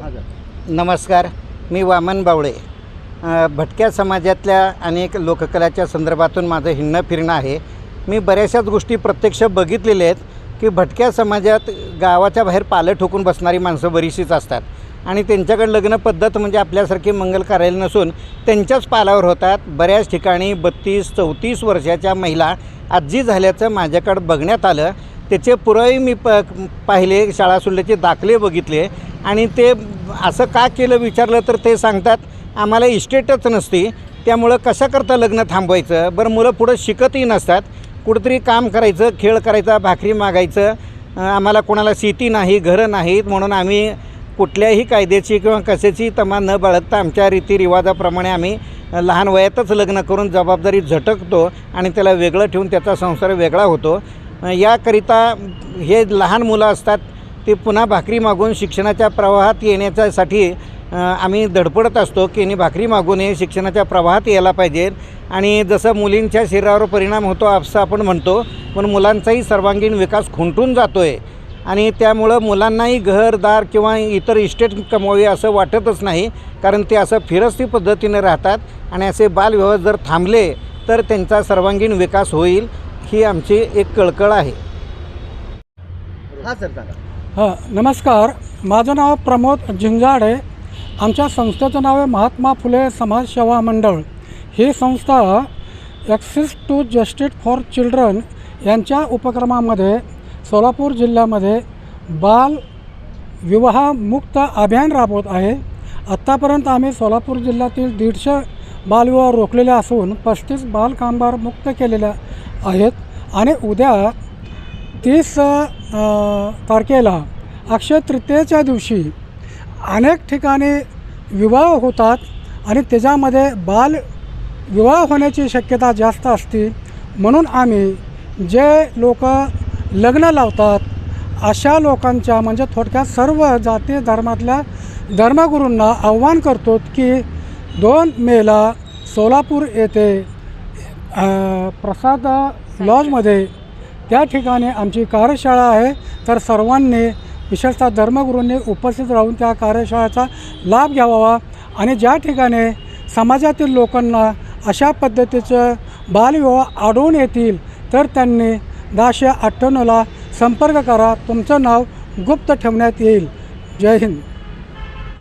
नमस्कार मी वामन बावळे. भटक्या समाजातल्या अनेक लोककलाच्या संदर्भातून माझं हिंडणं फिरणं आहे. मी बऱ्याचशाच गोष्टी प्रत्यक्ष बघितलेल्या आहेत की भटक्या समाजात गावाच्या बाहेर पालं ठोकून बसणारी माणसं बरीचशीच असतात. आणि त्यांच्याकडे लग्न पद्धत म्हणजे आपल्यासारखी मंगल कार्यालय नसून त्यांच्याच पालावर होतात. बऱ्याच ठिकाणी बत्तीस चौतीस वर्षाच्या महिला आजी झाल्याचं माझ्याकडं बघण्यात आलं. त्याचे पुरावे मी प पाहिले शाळा सुडल्याचे दाखले बघितले. आणि ते असं का केलं विचारलं तर ते सांगतात आम्हाला इस्टेटच नसती त्यामुळं कशाकरता लग्न थांबवायचं? बरं मुलं पुढं शिकतही नसतात. कुठंतरी काम करायचं खेळ करायचा भाकरी मागायचं आम्हाला कोणाला शेती नाही घरं नाहीत म्हणून आम्ही कुठल्याही कायद्याची किंवा कशाची तमा न बाळगता आमच्या रीतिरिवाजाप्रमाणे आम्ही लहान वयातच लग्न करून जबाबदारी झटकतो आणि त्याला वेगळं ठेवून त्याचा संसार वेगळा होतो. याकरिता हे लहान मुलं असतात ते पुन्हा भाकरी मागून शिक्षणाच्या प्रवाहात येण्याच्यासाठी आम्ही धडपडत असतो की यांनी भाकरी मागून हे शिक्षणाच्या प्रवाहात यायला पाहिजे. आणि जसं मुलींच्या शरीरावर परिणाम होतो असं आपण म्हणतो पण मुलांचाही सर्वांगीण विकास खुंटून जातो आहे आणि त्यामुळं मुलांनाही घरदार किंवा इतर इस्टेट कमवावी असं वाटतच नाही कारण ते असं फिरस्ती पद्धतीने राहतात. आणि असे बालविवाह जर थांबले तर त्यांचा सर्वांगीण विकास होईल. ही आमची एक कळकळ आहे. हां सर हां नमस्कार. माझं नाव प्रमोद झिंजाडे. आमच्या संस्थेचं नाव आहे महात्मा फुले समाज सेवा मंडळ. ही संस्था access to justice for children यांच्या उपक्रमामध्ये सोलापूर जिल्ह्यामध्ये बाल विवाहमुक्त अभियान राबवत आहे. आत्तापर्यंत आम्ही सोलापूर जिल्ह्यातील दीडशे बालविवाह रोखलेले असून पस्तीस बालकामगार मुक्त केलेल्या आहेत. आणि उद्या तीस तारखेला अक्षय तृतीयेच्या दिवशी अनेक ठिकाणी विवाह होतात आणि त्याच्यामध्ये बाल विवाह होण्याची शक्यता जास्त असते. म्हणून आम्ही जे लोक लग्न लावतात अशा लोकांच्या म्हणजे थोडक्यात सर्व जाती धर्मातल्या धर्मगुरूंना आव्हान करतो की दोन मेला सोलापूर येथे अ, प्रसाद लॉजमध्ये त्या ठिकाणी आमची कार्यशाळा आहे. तर सर्वांनी विशेषतः धर्मगुरूंनी उपस्थित राहून त्या कार्यशाळेचा लाभ घ्यावा आणि ज्या ठिकाणी समाजातील लोकांना अशा पद्धतीचं बालविवाह आढळून येतील तर त्यांनी दहाशे अठ्ठ्याण्णवला संपर्क करा. तुमचं नाव गुप्त ठेवण्यात येईल. जय हिंद.